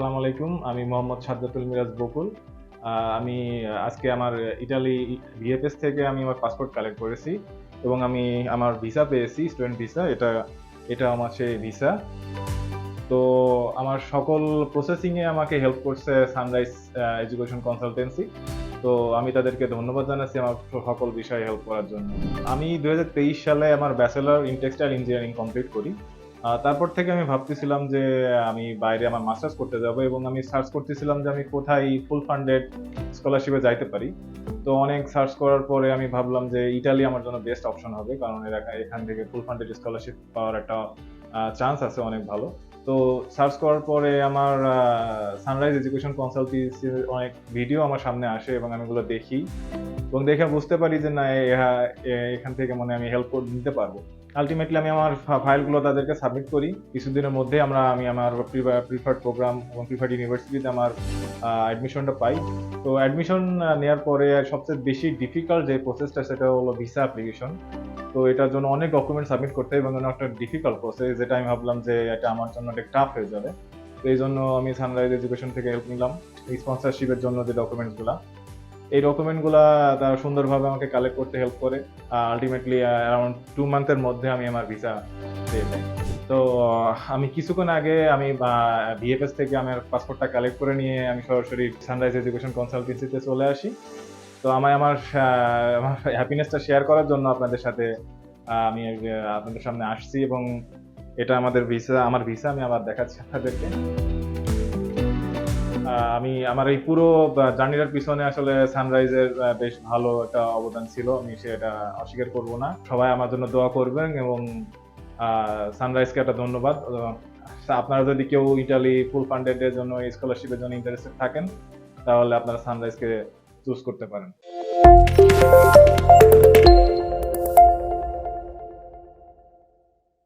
আসসালামু আলাইকুম। আমি মোহাম্মদ সাজ্জাতুল মিরাজ বকুল। আমি আজকে আমার ইটালি ভিএফএস থেকে আমি আমার পাসপোর্ট কালেক্ট করেছি এবং আমি আমার ভিসা পেয়েছি, স্টুডেন্ট ভিসা। এটা এটা আমার সেই ভিসা। তো আমার সকল প্রসেসিংয়ে আমাকে হেল্প করছে সানরাইজ এডুকেশন কনসালটেন্সি। তো আমি তাদেরকে ধন্যবাদ জানাচ্ছি আমার সকল বিষয়ে হেল্প করার জন্য। আমি দু হাজার তেইশ সালে আমার bachelor in textile engineering complete করি। তারপর থেকে আমি ভাবতেছিলাম যে আমি বাইরে আমার মাস্টার্স করতে যাব এবং আমি সার্চ করতেছিলাম যে আমি কোথায় ফুল ফান্ডেড স্কলারশিপে যাইতে পারি। তো অনেক সার্চ করার পরে আমি ভাবলাম যে ইটালি আমার জন্য বেস্ট অপশন হবে, কারণ এখান থেকে ফুল ফান্ডেড স্কলারশিপ পাওয়ার একটা চান্স আছে অনেক ভালো। তো সার্চ করার পরে আমার সানরাইজ এডুকেশন কনসালটেন্সির অনেক ভিডিও আমার সামনে আসে এবং আমি এগুলো দেখি। এবং দেখে বুঝতে পারি যে না এখান থেকে মনে আমি হেল্প নিতে পারব। আলটিমেটলি আমি আমার ফাইলগুলো তাদেরকে সাবমিট করি। কিছুদিনের মধ্যে আমরা আমি আমার প্রিফার্ড প্রোগ্রাম এবং প্রিফার্ড ইউনিভার্সিটিতে আমার অ্যাডমিশনটা পাই। তো অ্যাডমিশন নেওয়ার পরে সবচেয়ে বেশি ডিফিকাল্ট যে প্রসেসটা সেটা হলো ভিসা অ্যাপ্লিকেশন তো এটার জন্য অনেক ডকুমেন্ট সাবমিট করতে হয় এবং একটা ডিফিকাল্ট প্রসেস যেটা আমি ভাবলাম যে এটা আমার জন্য অনেক টাফ হয়ে যাবে। তো এই জন্য আমি সানরাইজ এডুকেশন থেকে হেল্প নিলাম। স্পন্সরশিপের জন্য যে ডকুমেন্টসগুলো এই ডকুমেন্টগুলো তারা সুন্দরভাবে আমাকে কালেক্ট করতে হেল্প করে। আলটিমেটলি অ্যারাউন্ড টু মান্থের মধ্যে আমি আমার ভিসা পেয়ে যাই তো আমি কিছুক্ষণ আগে আমি ভিএফএস থেকে আমার পাসপোর্টটা কালেক্ট করে নিয়ে আমি সরাসরি সানরাইজ এডুকেশন কনসালটেন্সিতে চলে আসি। তো আমি আমার আমার হ্যাপিনেসটা শেয়ার করার জন্য আপনাদের সাথে আমি আপনাদের সামনে আসছি এবং এটা আমাদের ভিসা আমার ভিসা আমি আবার দেখাচ্ছি আপনাদেরকে। আমি আমার এই পুরো জার্নিটার পিছনে আসলে সানরাইজের বেশ ভালো একটা অবদান ছিল। আমি সেটা অস্বীকার করব না। সবাই আমার জন্য দোয়া করবেন এবং সানরাইজকে একটা ধন্যবাদ। আপনারা যদি কেউ ইটালি ফুল ফান্ডেড এর জন্য স্কলারশিপের জন্য ইন্টারেস্টেড থাকেন, তাহলে আপনারা সানরাইজকে চুজ করতে পারেন।